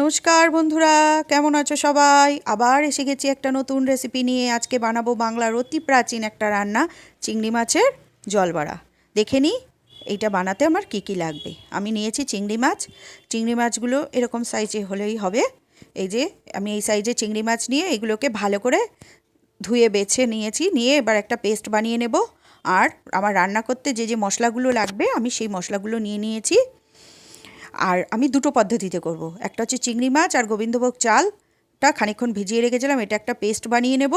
নমস্কার বন্ধুরা, কেমন আছো সবাই? আবার এসে গেছি একটা নতুন রেসিপি নিয়ে। আজকে বানাবো বাংলার অতি প্রাচীন একটা রান্না, চিংড়ি মাছের জলবড়া। দেখে নিই এইটা বানাতে আমার কী কী লাগবে? আমি নিয়েছি চিংড়ি মাছ। চিংড়ি মাছগুলো এরকম সাইজে হলেই হবে। এই যে, আমি এই সাইজে চিংড়ি মাছ নিয়ে এগুলোকে ভালো করে ধুয়ে বেছে নিয়েছি। নিয়ে এবার একটা পেস্ট বানিয়ে নেব। আর আমার রান্না করতে যে যে মশলাগুলো লাগবে, আমি সেই মশলাগুলো নিয়ে নিয়েছি। আর আমি দুটো পদ্ধতিতে করব। একটা হচ্ছে চিংড়ি মাছ আর গোবিন্দভোগ চালটা খানিকক্ষণ ভিজিয়ে রেখেছিলাম এটা একটা পেস্ট বানিয়ে নেব।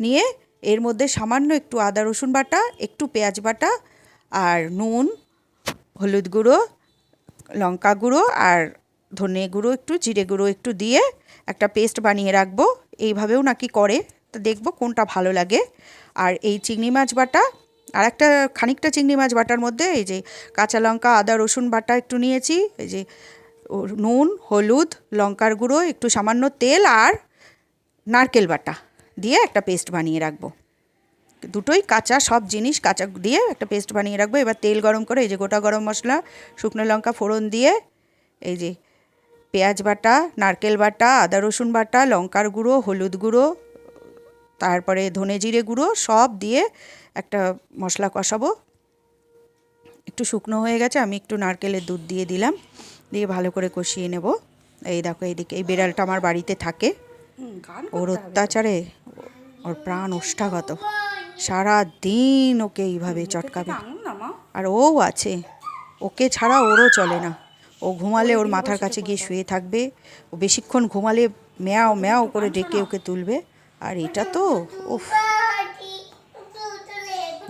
নিয়ে এর মধ্যে সামান্য একটু আদা, রসুন বাটা, একটু পেঁয়াজ বাটা আর নুন, হলুদ গুঁড়ো, লঙ্কা গুঁড়ো আর ধনে গুঁড়ো একটু, জিরে গুঁড়ো একটু দিয়ে একটা পেস্ট বানিয়ে রাখব। এইভাবেও নাকি করে। তো দেখব কোনটা ভালো লাগে। আর এই চিংড়ি মাছ বাটা আর একটা খানিকটা চিংড়ি মাছ বাটার মধ্যে এই যে কাঁচা লঙ্কা, আদা, রসুন বাটা একটু নিয়েছি। এই যে নুন, হলুদ, লঙ্কার গুঁড়ো, একটু সামান্য তেল আর নারকেল বাটা দিয়ে একটা পেস্ট বানিয়ে রাখব। দুটোই কাঁচা সব জিনিস কাঁচা দিয়ে একটা পেস্ট বানিয়ে রাখব। এবার তেল গরম করে এই যে গোটা গরম মশলা, শুকনো লঙ্কা ফোড়ন দিয়ে এই যে পেঁয়াজ বাটা, নারকেল বাটা, আদা, রসুন বাটা, লঙ্কার গুঁড়ো, হলুদ গুঁড়ো তারপরে ধনে জিরে গুঁড়ো সব দিয়ে একটা মশলা কষাবো। একটু শুকনো হয়ে গেছে আমি একটু নারকেলের দুধ দিয়ে দিলাম দিয়ে ভালো করে কষিয়ে নেব। এই দেখো এইদিকে এই বিড়ালটা আমার বাড়িতে থাকে। ওর অত্যাচারে ওর প্রাণ ওষ্ঠাগত। সারা দিন ওকে এইভাবে চটকাবে। আর ও আছে ওকে ছাড়া ওরও চলে না। ও ঘুমালে ওর মাথার কাছে গিয়ে শুয়ে থাকবে। ও বেশিক্ষণ ঘুমালে ম্যাও ম্যাও করে ডেকে ওকে তুলবে। আর এটা তো ওফ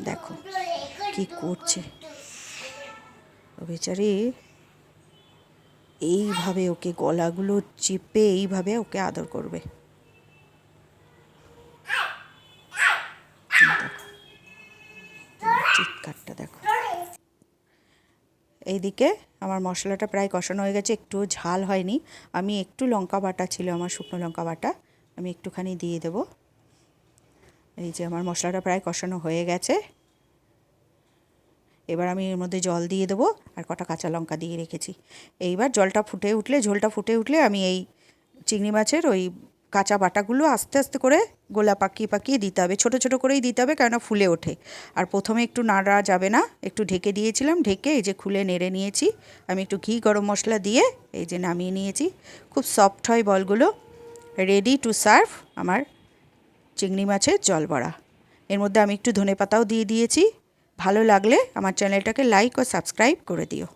দেখো, কি করছে। বেচারি, এইভাবে ওকে গলাগুলো চেপে এইভাবে ওকে আদর করবে। চিৎকারটা দেখো। এইদিকে আমার মশলাটা প্রায় কষানো হয়ে গেছে একটু ঝাল হয়নি। আমি একটু লঙ্কা বাটা ছিল, আমার শুকনো লঙ্কা বাটা। আমি একটুখানি দিয়ে দেব। এই যে আমার মশলাটা প্রায় কষানো হয়ে গেছে। এবার আমি এর মধ্যে জল দিয়ে দেবো আর কটা কাঁচা লঙ্কা দিয়ে রেখেছি। এইবার জলটা ফুটে উঠলে, ঝোলটা ফুটে উঠলে আমি এই চিংড়ি মাছের ওই কাঁচা বাটাগুলো আস্তে আস্তে করে গোলা পাকিয়ে পাকিয়ে দিতে হবে। ছোটো ছোটো করেই দিতে হবে কেননা ফুলে ওঠে। আর প্রথমে একটু নাড়া যাবে না, একটু ঢেকে দিয়েছিলাম, ঢেকে এই যে খুলে নেড়ে নিয়েছি। আমি একটু ঘি গরম মশলা দিয়ে এই যে নামিয়ে নিয়েছি। খুব সফট হয় বলগুলো। রেডি টু সার্ভ আমার চিংড়ি মাছের জল বড়া। এর মধ্যে আমি একটু ধনে পাতাও দিয়ে দিয়েছি। ভালো লাগলে আমার চ্যানেলটাকে লাইক ও সাবস্ক্রাইব করে দিও।